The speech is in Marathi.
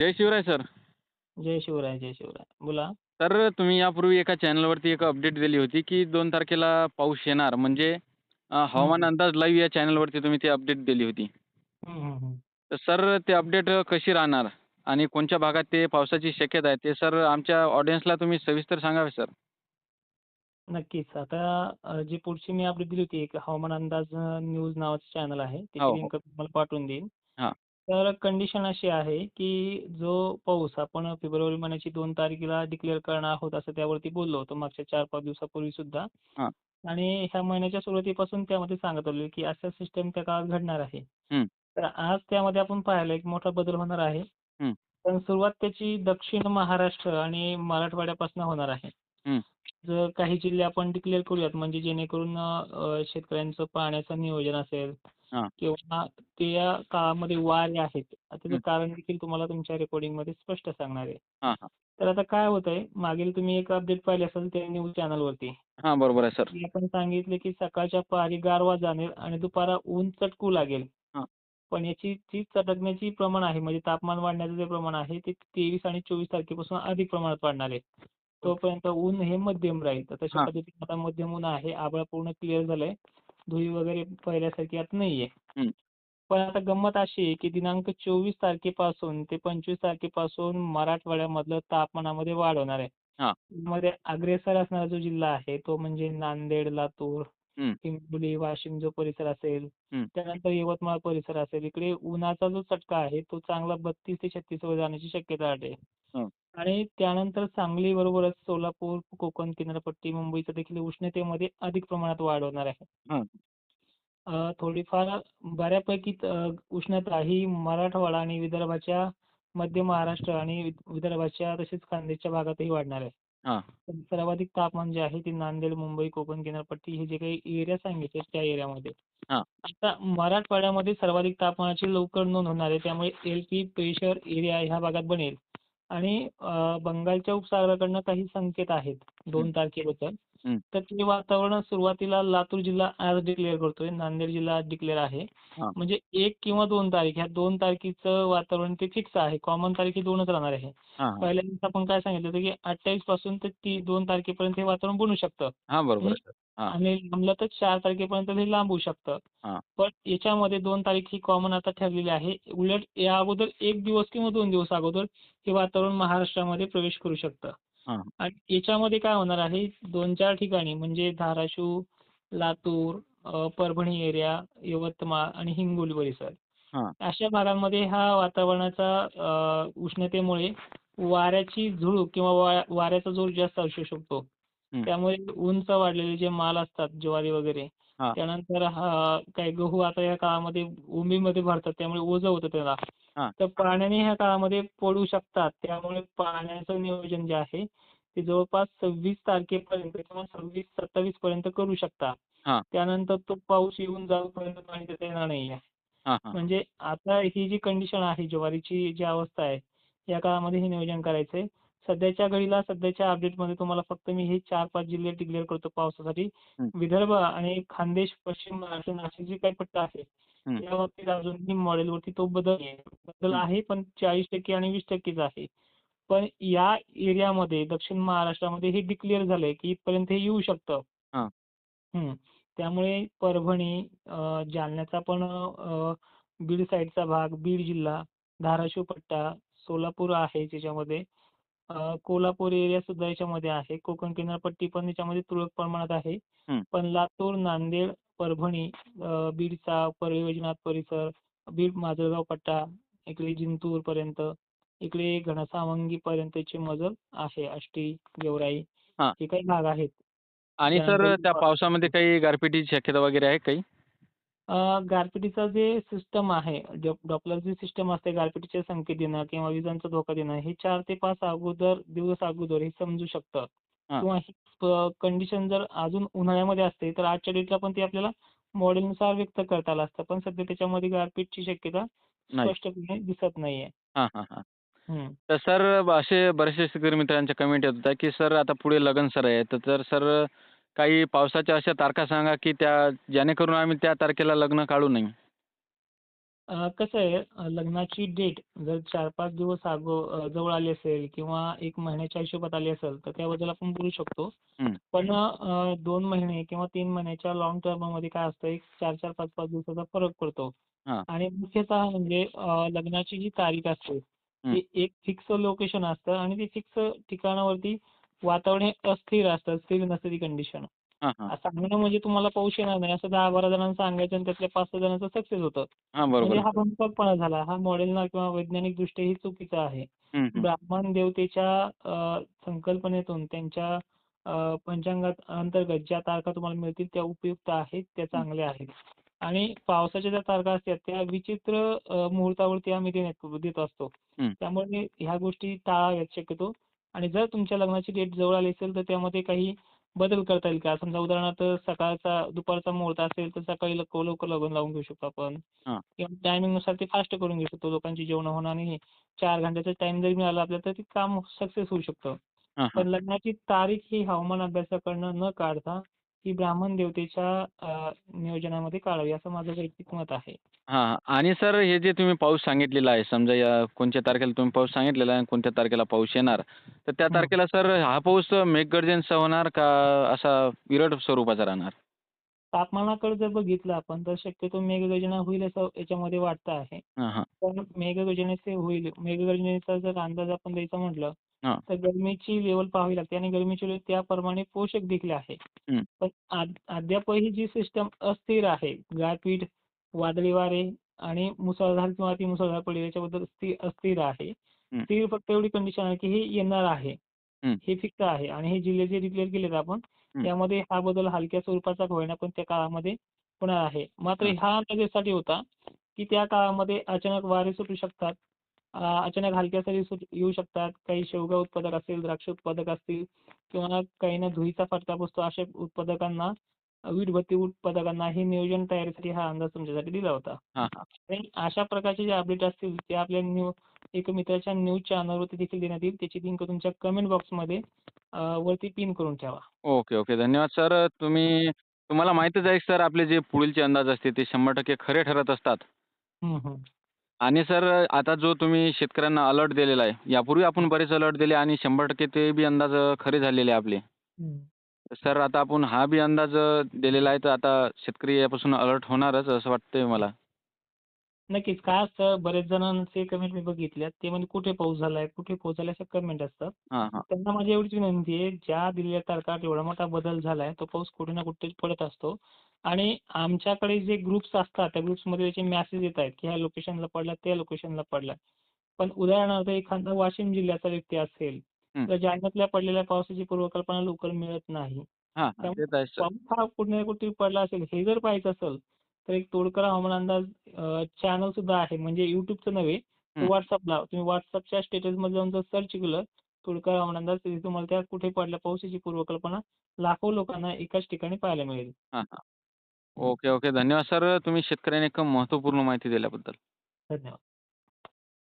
जय शिवराय सर. जय शिवराय जय शिवराय. बोला. तर तुम्ही यापूर्वी एका चॅनलवरती एक अपडेट दिली होती की दोन तारखेला पाऊस येणार. म्हणजे अ, हवामान अंदाज लाईव्ह या चॅनलवरती तुम्ही ती अपडेट दिली होती. हम्म, हम्म, हम्म. तर सर ते अपडेट कशी राहणार? आणि कोणत्या भागात ते पावसाची शक्यता आहे? ते सर आमच्या ऑडियन्सला तुम्ही सविस्तर सांगावे सर. नक्कीच. आता अ, जी पुढची मी अपडेट दिली होती एक हवामान अंदाज अ, न्यूज नावाचं चॅनल आहे. हो, हो. लिंक तुम्हाला पाठवून देईन. हां. तर कंडिशन अशी आहे की जो पाऊस आपण फेब्रुवारी महिन्याची दोन तारखेला डिक्लेअर करणार आहोत असं त्यावरती बोललो होतो मागच्या चार पाच दिवसापूर्वी सुद्धा. आणि ह्या महिन्याच्या सुरुवातीपासून त्यामध्ये सांगत आलो की अशा सिस्टम त्या काळात घडणार आहे. तर आज त्यामध्ये आपण पाहिलं एक मोठा बदल होणार आहे. पण सुरुवात त्याची दक्षिण महाराष्ट्र आणि मराठवाड्यापासून होणार आहे. जर काही जिल्हे आपण डिक्लेअर करूयात म्हणजे जेणेकरून शेतकऱ्यांचं पाण्याचं नियोजन असेल किंवा त्या काळामध्ये वारे आहेत. त्याचं. कारण देखील तुम्हाला तुमच्या रेकॉर्डिंगमध्ये स्पष्ट सांगणार आहे. तर आता काय होतंय मागील तुम्ही एक अपडेट पाहिली असेल त्या न्यूज चॅनलवरती हां बरोबर आहे सर. आपण सांगितले की सकाळच्या पारी गारवा जाणेल आणि दुपारा ऊन चटकू लागेल. पण याची जी चटकण्याची प्रमाण आहे म्हणजे तापमान वाढण्याचं जे प्रमाण आहे ते तेवीस आणि चोवीस तारखेपासून अधिक प्रमाणात वाढणार आहे. तोपर्यंत ऊन हे मध्यम राहील. तर तशा. पद्धतीने आता मध्यम ऊन आहे आभाळ पूर्ण क्लिअर झालंय. धुळी वगैरे पहिल्यासारखी आता नाहीये. पण आता गंमत अशी आहे की दिनांक चोवीस तारखेपासून ते पंचवीस तारखेपासून मराठवाड्यामधलं तापमानामध्ये वाढ होणार आहे हां. मध्ये अग्रेसर असणारा जो जिल्हा आहे तो म्हणजे नांदेड लातूर. हिंगोली वाशिम जो परिसर असेल. त्यानंतर यवतमाळ परिसर असेल इकडे उन्हाचा जो चटका आहे तो चांगला बत्तीस ते छत्तीस वर जाण्याची शक्यता आहे हं. आणि त्यानंतर सांगली बरोबरच सोलापूर कोकण किनारपट्टी मुंबईचं देखील उष्णतेमध्ये अधिक प्रमाणात वाढ होणार आहे. हां. अ, थोडीफार बऱ्यापैकी उष्णता ही मराठवाडा आणि विदर्भाच्या मध्य महाराष्ट्र आणि विदर्भाच्या तसेच खानदेशच्या भागातही वाढणार आहे. हां. सर्वाधिक तापमान जे आहे ते नांदेड मुंबई कोकण किनारपट्टी हे जे काही एरिया सांगितले त्या एरियामध्ये हां. आता मराठवाड्यामध्ये सर्वाधिक तापमानाची लवकर नोंद होणार आहे. त्यामुळे एल पी प्रेशर एरिया ह्या भागात बनेल. आणि बंगालच्या उपसागराकडनं काही संकेत आहेत दोन. तारखेबद्दल. तर ते वातावरण सुरुवातीला लातूर जिल्हा आज डिक्लेअर करतोय. नांदेड जिल्हा आज डिक्लेअर आहे. म्हणजे एक किंवा दोन तारीख ह्या दोन तारखेचं वातावरण ते फिक्स आहे. कॉमन तारीख ही दोनच राहणार आहे. पहिल्या दिवशी आपण काय सांगितलं होतं की अठ्ठावीसपासून ते ती दोन तारखेपर्यंत हे वातावरण बनू शकतं. हां बरोबर आणि लांबलं तर चार तारखेपर्यंत हे लांब होऊ शकतं. पण याच्यामध्ये दोन तारीख ही कॉमन आता ठरलेली आहे. उलट या अगोदर एक दिवस किंवा दोन दिवस अगोदर हे वातावरण महाराष्ट्रामध्ये प्रवेश करू शकतं. हां आणि याच्यामध्ये काय होणार आहे दोन चार ठिकाणी म्हणजे धाराशिव लातूर अ, परभणी एरिया यवतमाळ आणि हिंगोली परिसर हां अशा भागांमध्ये हा वातावरणाचा अ, उष्णतेमुळे वाऱ्याची झुळूक किंवा वा वाऱ्याचा जोर जास्त असू शकतो हं. त्यामुळे उंच वाढलेले जे माल असतात ज्वारी वगैरे हां. त्यानंतर हा काही गहू आता या काळामध्ये उंबीमध्ये भरतात त्यामुळे ओझं होतं त्याला. तर पाण्याने ह्या काळामध्ये पडू शकतात. त्यामुळे पाण्याचं नियोजन जे आहे ते जवळपास सव्वीस तारखेपर्यंत किंवा सव्वीस सत्तावीस पर्यंत करू शकता. हां. त्यानंतर तो पाऊस येऊन जाऊपर्यंत पाणी देता येणार नाहीये म्हणजे आता ही जी कंडिशन आहे ज्वारीची जी अवस्था आहे या काळामध्ये हे नियोजन करायचंय सध्याच्या घडीला सध्याच्या अपडेटमध्ये तुम्हाला फक्त मी हे चार पाच जिल्हे डिक्लेअर करतो पावसासाठी. विदर्भ आणि खानदेश पश्चिम महाराष्ट्र नाशिक जे काही पट्टा आहे हं. या बाबतीत अजूनही मॉडेलवरती तो बदल बदल. आहे पण चाळीस टक्के आणि वीस टक्केच आहे पण या एरियामध्ये दक्षिण महाराष्ट्रामध्ये हे डिक्लेअर झालंय की इथपर्यंत हे येऊ शकतं. त्यामुळे परभणी जालन्याचा पण बीड साईडचा भाग बीड जिल्हा धाराशिव पट्टा सोलापूर आहे त्याच्यामध्ये कोल्हापूर एरिया सुद्धा याच्यामध्ये आहे कोकण किनारपट्टी पण याच्यामध्ये तुरळक प्रमाणात आहे. पण लातूर नांदेड परभणी बीडचा परळी वैजनाथ परिसर बीड माजलगाव पट्टा इकडे जिंतूर पर्यंत इकडे घनसावंगी पर्यंतचे मजल आहे आष्टी गेवराई हां. काही भाग आहेत आणि सर त्या पावसामध्ये काही गारपिटीची शक्यता वगैरे आहे काही गारपिटीचं जे सिस्टम आहे डॉपलर जी सिस्टम असते गारपिटीचे संकेत देणं किंवा विजांचा धोका देणं हे चार ते पाच अगोदर दिवस अगोदर हे समजू शकतं. किंवा ही कंडिशन जर अजून उन्हाळ्यामध्ये असते तर आजच्या डेटला पण ते आपल्याला मॉडेलनुसार व्यक्त करता आलं असतं. पण सध्या त्याच्यामध्ये गारपीटची शक्यता स्पष्टपणे दिसत नाहीये. हां हां हां. हम्म. तर सर असे बरेचसे शेतकरी मित्रांच्या कमेंट येत होत्या की सर आता पुढे लगन सर आहे. तर तर सर काही पावसाच्या अशा तारखा सांगा की त्या जेणेकरून आम्ही त्या तारखेला लग्न काढू नये. कसं आहे लग्नाची डेट जर 4-5 दिवस अगो जवळ आली असेल किंवा 1 महिन्याच्या हिशोबात आली असेल तर त्याबद्दल आपण बोलू शकतो. पण 2 महिने किंवा 3 महिन्याच्या लाँग टर्ममध्ये काय असतं एक 4-4, 5-5 दिवसाचा फरक पडतो. आणि मुख्यतः म्हणजे लग्नाची जी तारीख असते. ती एक फिक्स लोकेशन असतं आणि ते फिक्स ठिकाणावरती वातावरण हे अस्थिर असतं. स्थिर नसते ती कंडिशन. हां, हां. सांगणं म्हणजे तुम्हाला पाऊस येणार नाही असं 10-12 जणांना सांगायचं आणि त्यातल्या 5-6 जणांचा सक्सेस होतं. हां, म्हणजे बरोबर. हा भ्रमपटपणा झाला. हा मॉडेलना किंवा वैज्ञानिकदृष्ट्या हे चुकीचं आहे. हं, हं. ब्राह्मण देवतेच्या अ, संकल्पनेतून त्यांच्या अ, पंचांगात अंतर्गत ज्या तारखा तुम्हाला मिळतील त्या उपयुक्त आहेत, त्या चांगल्या आहेत. आणि पावसाच्या ज्या तारखा असतात त्या विचित्र अ, मुहूर्तावरती आम्ही देण्यात देत असतो. हं. त्यामुळे ह्या गोष्टी टाळाव्यात शक्यतो. आणि जर तुमच्या लग्नाची डेट जवळ आली असेल तर त्यामध्ये काही बदल करता येईल का? समजा उदाहरणार्थ सकाळचा दुपारचा मुहूर्त असेल तर सकाळी लवकर लवकर लग्न लावून घेऊ शकतो आपण. किंवा टायमिंगनुसार ते फास्ट करून घेऊ शकतो. लोकांची जेवणं होणं आणि हे 4 घंट्याचा टाईम जरी मिळाला आपल्याला तर ते काम सक्सेस होऊ शकतं. पण. लग्नाची तारीख ही हवामान अभ्यासाकडनं न काढता ही ब्राह्मण देवतेच्या अ, नियोजनामध्ये काढावी असं माझं वैयक्तिक मत आहे. हां. आणि सर हे जे तुम्ही पाऊस सांगितलेला आहे समजा या कोणत्या तारखेला तुम्ही पाऊस सांगितलेला आहे आणि कोणत्या तारखेला पाऊस येणार. तर त्या हं. तारखेला सर हा पाऊस मेघगर्जनेसह होणार का असा विरळ स्वरूपाचा राहणार? तापमानाकडे जर बघितलं आपण तर शक्यतो मेघगर्जना होईल असं याच्यामध्ये वाटतं आहे. हां, हां. पण मेघगर्जनेचे होईल मेघगर्जनेचा जर अंदाज आपण द्यायचा म्हटलं हां. तर गरमीची लेव्हल पाहावी लागते आणि गरमीची लेव्हल त्याप्रमाणे पोषक देखील आहे. हं. पण अद अद्यापही जी सिस्टम अस्थिर आहे, गारपीट, वादळी वारे आणि मुसळधार किंवा अतिमुसळधार पडेल याच्याबद्दल स्थि अस्थिर आहे. हं. स्थिर फक्त एवढी कंडिशन आहे की हे येणार आहे. हं. हे फिक्स आहे आणि हे जिल्हे जे डिक्लेअर केलेत आपण हं. त्यामध्ये हा बदल हलक्या स्वरूपाचा का होईना पण त्या काळामध्ये होणार आहे. मात्र हां. हा त्याच्यासाठी होता की त्या काळामध्ये अचानक वारे सुटू शकतात. अचानक हलक्या सरी येऊ शकतात. काही शेवगा उत्पादक असतील, द्राक्ष उत्पादक असतील किंवा काहींना धुळीचा फटका बसतो अशा उत्पादकांना वीटभट्टी उत्पादकांना हे नियोजन तयारीसाठी हा अंदाज तुमच्यासाठी दिला होता. आणि अशा प्रकारचे जे अपडेट असतील ते आपल्या न्यू एका मित्राच्या न्यूज चॅनलवरती देखील देण्यात येईल. त्याची लिंक तुमच्या कमेंट बॉक्समध्ये वरती पिन करून ठेवा. Okay, okay. धन्यवाद सर. तुम्ही तुम्हाला माहीतच आहे सर आपले जे पुढीलचे अंदाज असते ते 100% खरे ठरत असतात. आणि सर आता जो तुम्ही शेतकऱ्यांना अलर्ट दिलेला आहे. यापूर्वी आपण बरेच अलर्ट दिले आणि 100% ते बी अंदाज खरे झालेले आपले. सर आता आपण हा बी अंदाज दिलेला आहे तर आता शेतकरी यापासून अलर्ट होणारच असं वाटतंय मला. नक्कीच. काय असतं बरेच जणांचे कमेंट मी बघितल्यात. ते म्हणजे कुठे पाऊस झालाय, कुठे पाऊस झालाय अशा कमेंट असतात. त्यांना माझी एवढीच विनंती आहे, ज्या दिलेल्या तारखात एवढा मोठा बदल झालाय, तो पाऊस कुठे ना कुठे पडत असतो. आणि आमच्याकडे जे ग्रुप्स असतात, त्या ग्रुप्समध्ये त्याचे मेसेज येत आहेत, की ह्या लोकेशनला पडला, त्या लोकेशनला पडला. पण उदाहरणार्थ एखादा वाशिम जिल्ह्याचा व्यक्ती असेल. तर जालन्यातल्या पडलेल्या पावसाची पूर्वकल्पना लवकर मिळत नाही. हां, कुठे ना कुठे पडला असेल, हे जर पाहायचं असेल, तर एक तोडकर हवामान अंदाज चॅनल सुद्धा आहे. म्हणजे YouTubeचं नव्हे. WhatsAppला तुम्ही WhatsAppच्या स्टेटसमध्ये जाऊन जर सर्च केलं, तोडकर हवामान अंदाज, तुम्हाला त्या कुठे पडला पाऊस याची पूर्वकल्पना लाखो लोकांना एकाच ठिकाणी पाहायला मिळेल. Okay, okay. धन्यवाद सर. तुम्ही शेतकऱ्यांना एक महत्त्वपूर्ण माहिती दिल्याबद्दल. धन्यवाद.